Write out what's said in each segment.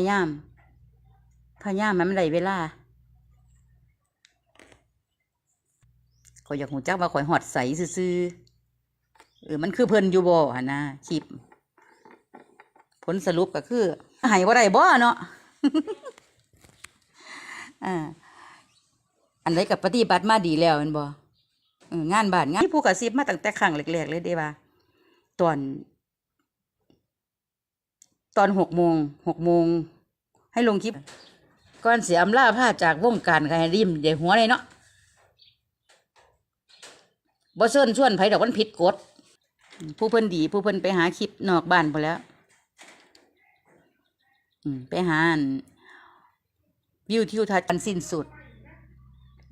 พยายาม พยายามมันได้เวลาข่อยอยากหูจักว่าข่อยหอดใสซื่อเออมันคือเพิ่นอยู่บ่หั่นะคลิป ผลสรุปก็คือให้บ่ได้บ่เนาะอ่าอันใดกับปฏิบัติมาดีแล้วม่นบ่งานบ้านงานที่ผู้กระซิบมาตั้งแต่ครั้งแรกๆเลยเด้ว่าตอน ตอนหกโมงหกโมงให้ลงคลิปก่อนเสียอำลาผ้าจากวงการให้ริมเดี๋ยวหัวเลยเนาะบ่เชิญชวนไผดอกมันผิดกฎผู้เพิ่นดีผู้เพิ่นไปหาคลิปนอกบ้านพอแล้วอืมไปหานวิวทิวทัศน์ันสิ้นสุด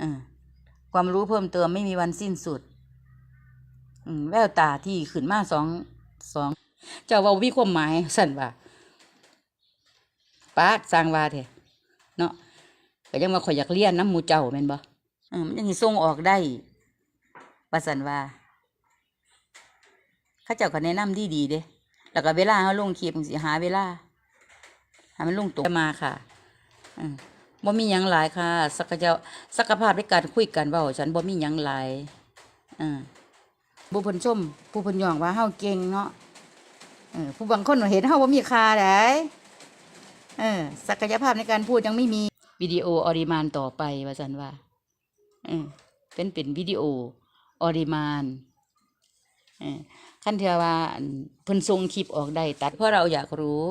อความรู้เพิ่มเติมไม่มีวันสิ้นสุดอืมแววตาที่ขึ้นมาสองสองเจ้าว่าวิความหมายสั่นว่า ป้าดสร้างว่าเถอะเนาะก็ยังมาข่อยอยากเรียนน้ำหมูเจ้าแม่นบ่อืมมันยังสิส่งออกได้ว่าสั่นว่าเข้าเจ้าก็แนะนำดีดีๆเด้แล้วก็เวลาเขาลงคลิปสิหาเวลาให้มันลงตรงมาค่ะอืมบ่มีหยังหลายค่ะ สักเจ้าสักภาพในการคุยกันเว้าฉันบ่มีหยังหลายอ่าผู้เพิ่นชมผู้เพิ่นย่องว่าเฮาเก่งเนาะเออผู้บางคนเห็นเฮาบ่มีค่าได้ เออศักยภาพในการพูดยังไม่มีวิดีโอออริมานต่อไปว่าซั่นว่าเออเป็นเป็นวิดีโอออริมานเออคันเทื่อว่าอันเพิ่นส่งคลิปออกได้ตัดเพราะเราอยากรู้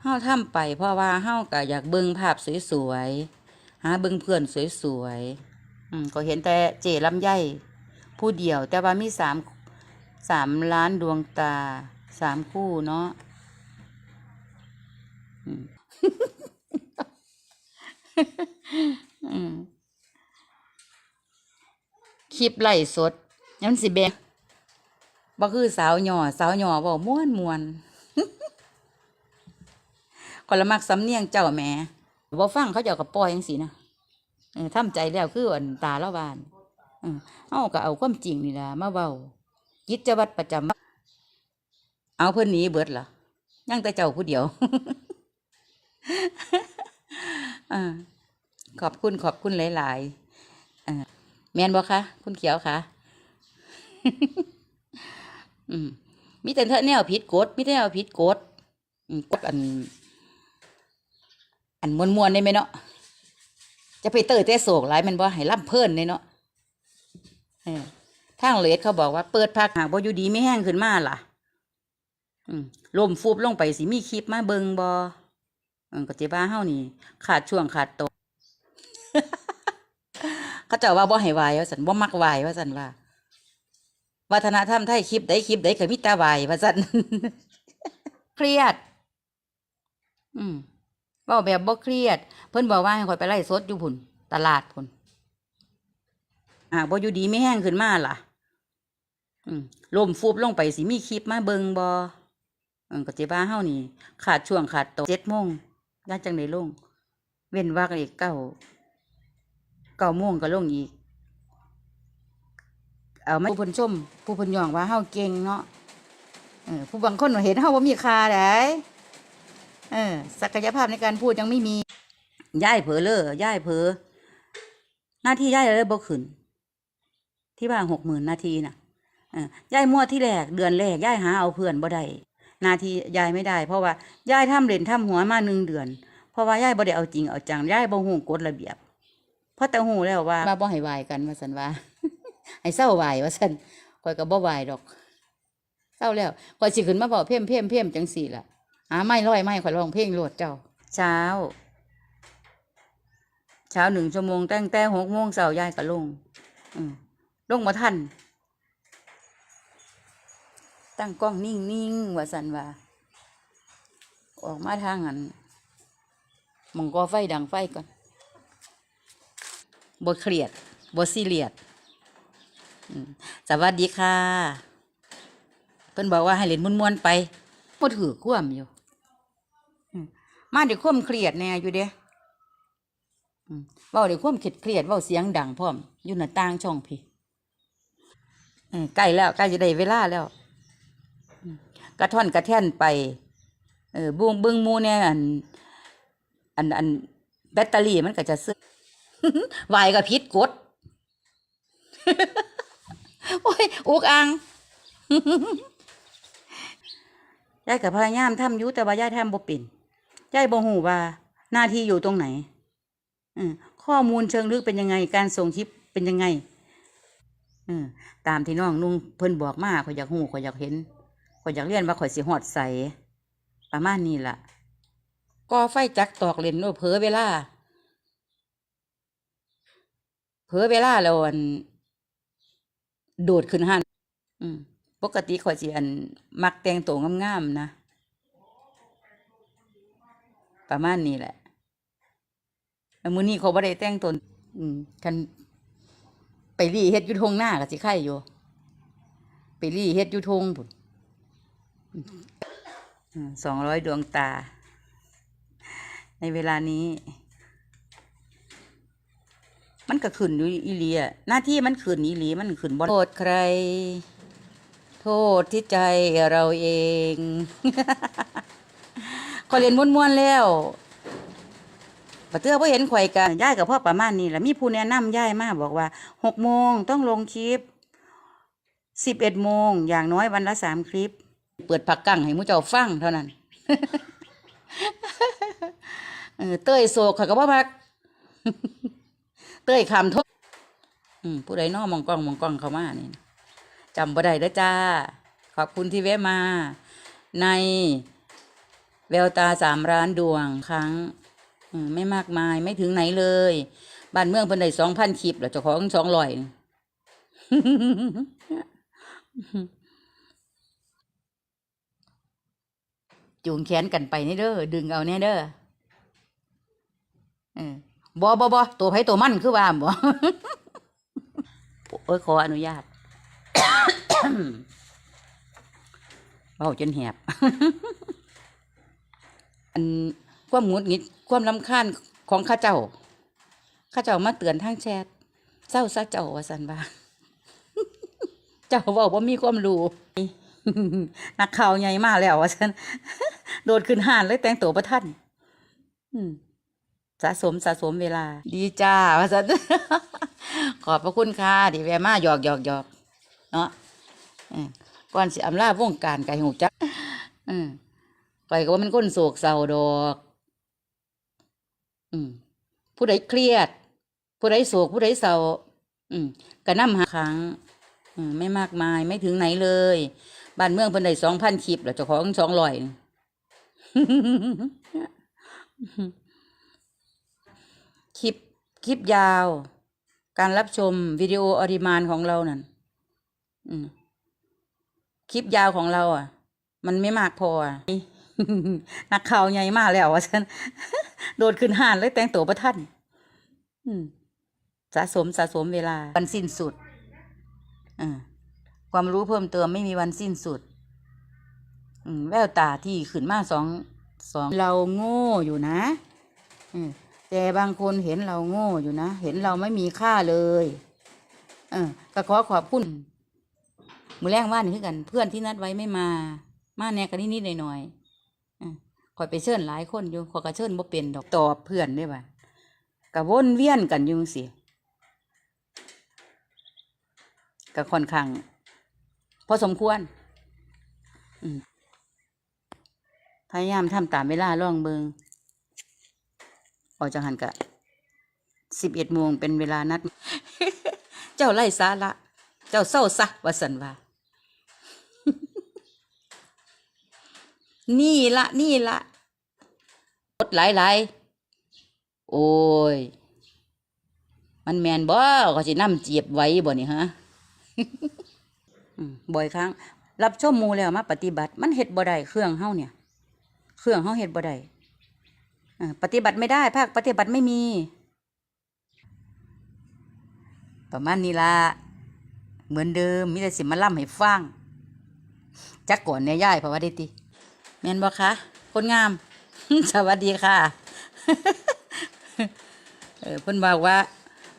เฮาทำไป เพราะว่าเฮาก็อยากเบิ่งภาพสวยๆหาเบิ่งเพื่อนสวยๆอืมก็เห็นแต่เจลำไยผู้เดียว แต่ว่ามีสามสามล้านดวงตาสามคู่เนาะ คลิปไล่สดยันสิแบงบ่คือสาวหย่อ สาวหย่อเว้าม่วนมวนคนละมักสำเนียงเจ้าแม่บ่ฟังเขาเจ้าก็ปล่อยจังซี่นะเออทำใจแล้วคืออันตาละบานเออเฮาก็เอาความจริงนี่ล่ะมาเว้ากิจวัตรประจำเอาเพิ่อนหนีเบิดล่ะยังแต่เจ้าผู้เดียว อขอบคุณขอบคุณหลายๆแมนบ่คะคุณเขียวคะอืมมีแต่แนวผิดกฎมีแต่แนวผิดกฎกฎอัน อันมวนมวนได้ไหมเนาะจะไปเตยแต่โศกหลายแมันบ่ให้ล่ำเพิ่นเลยเนาะทางเลดเขาบอกว่าเปิดพักหากบ่อยู่ดีไม่แห้งขึ้นมาล่ะ อืมลมฟูบลงไปสิมีคลิปมาเบิงบ่ เออก็สิว่าเฮานี่ ขาดช่วงขาดตอนเขาเจ้าว่าบ่ให้ไหวว่าซั่นบ่มักไหวว่าซั่นว่า วัฒนธรรมไทยคลิปใดคลิปใดก็มีแต่ไหวว่าซั่นเครียด อืมว้าแบบบ่เครียด เพิ่นบอกว่าให้ข่อยไปไล่สดอยู่พุ่น ตลาดพุ่นหาบ่อยู่ดีไม่แห้งขึ้นมาล่ะ อืมลมฟูบลงไปสิมีคลิปมาเบิงบ่เออก็สิว่าเฮานี่ ขาดช่วงขาดตอน7โมง ย่าจังได้ลง เว้นวักอีกเก้าเก้าโมงก็ลงอีก เอามาผู้พิ่นชม ผู้พนยองว่าเฮาเก่งเนาะเออผู้บางคนเห็นเฮาบ่ามีคาได้เออศักยภาพในการพูดยังไม่มีย่ายเผลอเลยย่ายเผลอหน้าที่ย่ายเลยบ่ขึ้น ที่ว่าหกหมื่นนาทีน่ะเออย่ายมั่วที่แรกเดือนแรกย่ายหาเอาเพื่อนบ่ได้ นาทียายไม่ได้ เพราะว่าย่ายทำเล่นทำหัวมาหนึ่งเดือน เพราะว่าย่ายบ่ได้เอาจริงเอาจังย่ายบ่ฮู้กฎระเบียบ เพราะแต่ฮู้แล้วว่าว่าบ่ให้ไหวกันว่าซั่นว่าให้เศร้าไหวว่าซั่นข่อยก็บ่ไหวดอกเศร้าแล้วข่อยสิขึ้นมาบอกเพ่มเพ่มเพ่มจังสี่ล่ะหาไม่ร้อยไม่ข่อยร้องเพลงโลดเจ้า เช้า เช้าหนึ่งชั่วโมงตั้งแต่หกโมงเสาร์ยายก็ลงอืมลงมาทัน ตั้งกล้องนิ่งนิ่งๆว่าสันว่า ออกมาทางอันมองกอไฟดังไฟก่อนบเครียดบซีเรียสอืมสวัสดีค่ะ เพิ่นบอกว่าให้เล่นมวนๆไปบ่ถือความอยู่มาเดี๋ยวความเครียดแน่อยู่เด้เว้าเดี๋ยวความเครียดเครียดเว้าเสียงดังพร้อม อยู่หน้าต่างช่องพี่ใกล้แล้วใกล้จะได้เวลาแล้ว กระท่อนกระแท่นไป เออบุงเบิ่งมูเนี่ยอัน อันอันแบตเตอรี่มันก็จะซึมวายก็ผิดกฎโอ้ยอุกอังยายก็พยายามทำยู่แต่ว่ายายทำบ่เป็นยายบ่ฮู้ว่า หน้าที่อยู่ตรงไหนอืมข้อมูลเชิงลึกเป็นยังไง การส่งคลิปเป็นยังไงอืมตามที่น้องนุ่งเพิ่นบอกมาข่อยอยากฮู้ข่อยอยากเห็น ข่อยอยากเรียนว่าข่อยสิฮอดใส ประมาณนี้ล่ะก็ไฟจักตอกเล่นโน้เผลอเวลา เผลอเวลาแล้วอัน โดดขึ้นหันอืม ปกติข่อยสิอัน มักแต่งตัวงามๆนะ ประมาณนี้แหละแล้วมื้อนี้เขาบ่ได้แต่งตัวอืมคันไปรีเฮ็ดอยู่ทงหน้าก็สิไข่อยู่ ไปรีเฮ็ดอยู่ทงพุ่น สองร้อยดวงตา ในเวลานี้ มันก็ขึ้นอยู่อีหลีอะหน้าที่มันขึ้นอีหลีมันขึ้นบ่โทษใคร โทษที่ใจเราเองขอเรียนม้วนๆแล้วปะเตื้อพ่เห็นข่อยกันย่ายกับพ่อประมาณนี้แหละมีผู้แนะนำย่ายมากบอกว่าหกโมงต้องลงคลิปสิบเอ็ดโมงอย่างน้อยวันละสามคลิป เปิดผักกั้งให้มูเจ้าฟังเท่านั้นเออเต้ยโศกเขาก็บ่มัก เต้ยคำทษอืมผู้ใดน้อมองกล้องมองกล้องเขามานี่จำบ่ได้เด้อจ้า ขอบคุณที่แวะมา ในแววตาสามร้านดวงครั้งไม่มากมายไม่ถึงไหนเลย บ้านเมืองเพิ่นได้สองพันคลิปแล้วเจ้าของสองร้อย จูงแขนกันไปนี่เด้อดึงเอาแน่เด้อเออบอบอบอตัวไผตัวมันคือว่าบ่โอ้ยขออนุญาตเบาจนแหบอันความงุดงิดความลำคาญของข้าเจ้า ข้าเจ้ามาเตือนทางแชทเศร้าซะเจ้าว่าสันว่าเจ้าบอกว่ามีความรู้ นักข่าวใหญ่มากแล้วว่าสันโดดขึ้นห่านเลยแต่งตัวประทันอืมสะสมสะสมเวลา ดีจ้าว่าสันขอบพระคุณค่ะดีแวมาหยอกหยอกหยอกเนาะก่อนสิอำลาวงการไก่หูจักอืมไปก็ว่ามันก้นโศกเศร้าดอก อืมผู้ใดเครียด ผู้ใดโศกผู้ใดเศร้า อืมกระนำหาครั้ง อืมไม่มากมายไม่ถึงไหนเลย บ้านเมืองเพิ่นได้สองพันคลิปแล้วเจ้าของสองร้อยคลิปคลิปยาว การรับชมวิดีโอออดิมานของเรานั่นคลิปยาวของเราอะ มันไม่มากพออะนักข่าวใหญ่มากแล้วว่าฉันโดดขึ้นห่านเลยแต่งตัวประทันสะสมสะสมเวลาวันสิ้นสุดอ่า ความรู้เพิ่มเติมไม่มีวันสิ้นสุดแววตาที่ขึ้นมาสองสองเราโง่อยู่นะแต่บางคนเห็นเราโง่อยู่นะ เห็นเราไม่มีค่าเลย เออก็ขอขอบคุณมือแรงว่านี่คือกัน เพื่อนที่นัดไว้ไม่มา มาแน่กันนิดๆหน่อยๆอะคอยไปเชิญหลายคนอยู่ขอกระเชิญบ่เป็นดอกตอบเพื่อนได้บ่ะกะวนเวียนกันอยู่สิกะค่อนข้าง อสมควรพยายามทำตามเวลาล่องเบิงออกจากหันกะสิบเอ็ดโมงเป็นเวลานัด เจ้าไล่สาระเจ้าเศร้าซะวสันว่า นี่ละนี่ละกดหลายหลายๆโอ้ย มันแมนบ่ก็สินำเจียบไว้บ่นี่ฮะ บ่อยครั้ง รับชมมูแล้วมาปฏิบัติ มันเฮ็ดบ่ได้เครื่องเฮาเนี่ย เครื่องเฮาเฮ็ดบ่ได้ปฏิบัติไม่ได้ ภาคปฏิบัติไม่มี ประมาณนี้ละเหมือนเดิมมีแต่สิมาล่ำให้ฟังจักก่อนเนี่ยย่ายเพราะว่าได้ติแม่นบ่คะคนงาม สวัสดีค่ะเออเพิ่นบอกว่า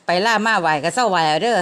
ไปล่ามาไหวก็เศร้าไหวเอาเด้อ